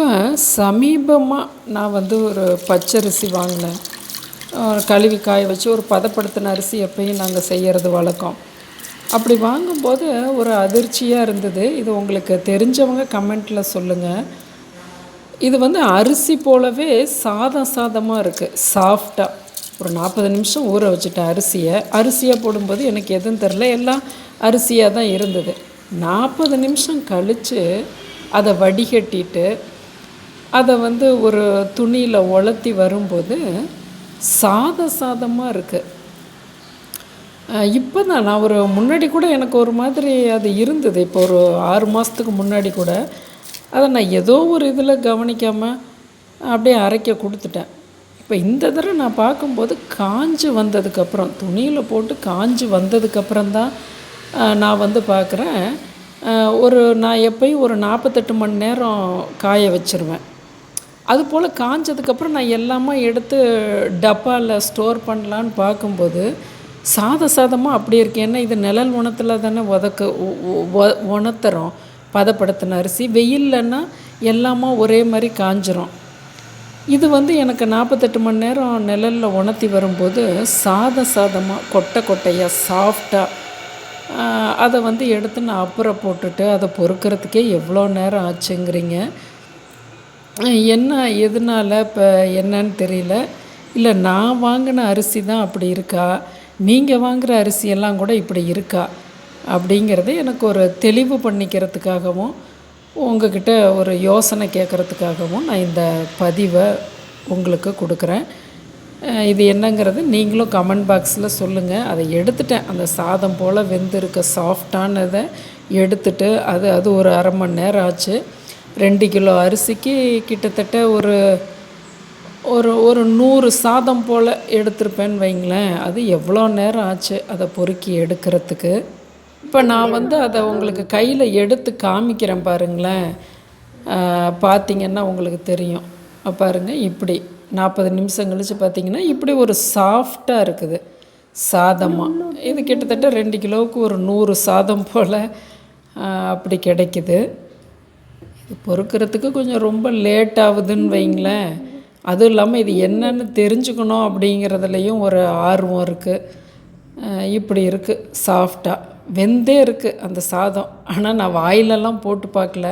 இப்போ சமீபமாக நான் வந்து ஒரு பச்சரிசி வாங்கினேன். கழுவி காய வச்சு ஒரு பதப்படுத்தின அரிசி எப்பயும் நாங்கள் செய்கிறது வழக்கம். அப்படி வாங்கும்போது ஒரு அதிர்ச்சியாக இருந்தது. இது உங்களுக்கு தெரிஞ்சவங்க கமெண்ட்டில் சொல்லுங்கள் இது வந்து அரிசி போலவே சாதம் சாதமாக இருக்குது சாஃப்டாக ஒரு நாற்பது நிமிஷம் ஊற வச்சுட்டேன் அரிசியை. அரிசியாக போடும்போது எனக்கு எதுவும் தெரில எல்லாம் அரிசியாக தான் இருந்தது. நாற்பது நிமிஷம் கழித்து அதை வடிகட்டிட்டு அதை வந்து ஒரு துணியில் உலர்த்தி வரும்போது சாத சாதமாக இருக்குது இப்போ தான் நான் ஒரு முன்னாடி கூட எனக்கு ஒரு மாதிரி அது இருந்தது. இப்போ ஒரு ஆறு மாதத்துக்கு முன்னாடி கூட அதை நான் ஏதோ ஒரு இதில் கவனிக்காமல் அப்படியே அரைக்க கொடுத்துட்டேன். இப்போ இந்த தடவை நான் பார்க்கும்போது காஞ்சு வந்ததுக்கப்புறம் துணியில் போட்டு காஞ்சு வந்ததுக்கப்புறம் தான் நான் வந்து பார்க்குறேன். ஒரு நான் எப்பயும் ஒரு நாற்பத்தெட்டு மணி நேரம் காய வச்சுருவேன். அது போல் காஞ்சதுக்கப்புறம் நான் எல்லாமே எடுத்து டப்பாவில் ஸ்டோர் பண்ணலான்னு பார்க்கும்போது சாத சாதமாக அப்படியே இருக்குது ஏன்னா இது நிழல் உணத்தில் தானே உதக்க உணத்துறோம். பதப்படுத்தின அரிசி. வெயில்லன்னா எல்லாமே ஒரே மாதிரி காஞ்சிரும். இது வந்து எனக்கு நாற்பத்தெட்டு மணி நேரம் நிழலில் உணர்த்தி வரும்போது சாத சாதமாக கொட்டை கொட்டையாக சாஃப்டாக அதை வந்து எடுத்து நான் அப்புறம் போட்டுட்டு அதை பொறுக்கிறதுக்கே எவ்வளோ நேரம் ஆச்சுங்கிறீங்க. என்ன எதனால் இப்போ என்னன்னு தெரியல. இல்லை நான் வாங்கின அரிசி தான் அப்படி இருக்கா? நீங்கள் வாங்குகிற அரிசியெல்லாம் கூட இப்படி இருக்கா? அப்படிங்கிறத எனக்கு ஒரு தெளிவு பண்ணிக்கிறதுக்காகவும் உங்ககிட்ட ஒரு யோசனை கேட்குறதுக்காகவும் நான் இந்த பதிவை உங்களுக்கு கொடுக்குறேன். இது என்னங்கிறது நீங்களும் கமெண்ட் பாக்ஸில் சொல்லுங்கள் அதை எடுத்துட்டேன். அந்த சாதம் போல் வெந்திருக்க சாஃப்டானதை எடுத்துட்டு அது அது ஒரு அரை மணி நேரம் ஆச்சு. ரெண்டு கிலோ அரிசிக்கு கிட்டத்தட்ட ஒரு ஒரு ஒரு நூறு சாதம் போல் எடுத்திருப்பேன்னு வைங்களேன். அது எவ்வளோ நேரம் ஆச்சு அதை பொறுக்கி எடுக்கிறதுக்கு? இப்போ நான் வந்து அதை உங்களுக்கு கையில் எடுத்து காமிக்கிறேன் பாருங்களேன். பார்த்தீங்கன்னா உங்களுக்கு தெரியும். பாருங்கள் இப்படி நாற்பது நிமிஷம் கழித்து பார்த்தீங்கன்னா இப்படி ஒரு சாஃப்டாக இருக்குது. சாதமாக இது கிட்டத்தட்ட ரெண்டு கிலோவுக்கு ஒரு நூறு சாதம் போல் அப்படி கிடைக்குது. பொறுக்கிறதுக்கு கொஞ்சம் ரொம்ப லேட் ஆகுதுன்னு வைங்களேன். அதுவும் இல்லாமல் இது என்னன்னு தெரிஞ்சுக்கணும் அப்படிங்கிறதுலையும் ஒரு ஆர்வம் இருக்குது இப்படி இருக்குது சாஃப்டாக வெந்தே இருக்குது அந்த சாதம். ஆனால் நான் வாயிலெல்லாம் போட்டு பார்க்கல.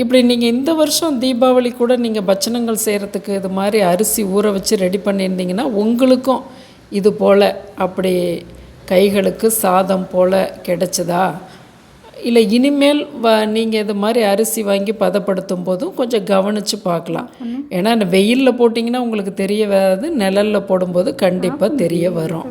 இப்படி நீங்கள் இந்த வருஷம் தீபாவளி கூட நீங்கள் பச்சனங்கள் செய்கிறதுக்கு இது மாதிரி அரிசி ஊற வச்சு ரெடி பண்ணியிருந்தீங்கன்னா உங்களுக்கும் இது போல் அப்படி கைகளுக்கு சாதம் போல் கிடைச்சதா? இல்லை இனிமேல் வ நீங்கள் இது மாதிரி அரிசி வாங்கி பதப்படுத்தும் போதும் கொஞ்சம் கவனித்து பார்க்கலாம். ஏன்னா வெயிலில் போட்டிங்கன்னா உங்களுக்கு தெரிய வராது நிழலில் போடும்போது கண்டிப்பாக தெரிய வரும்.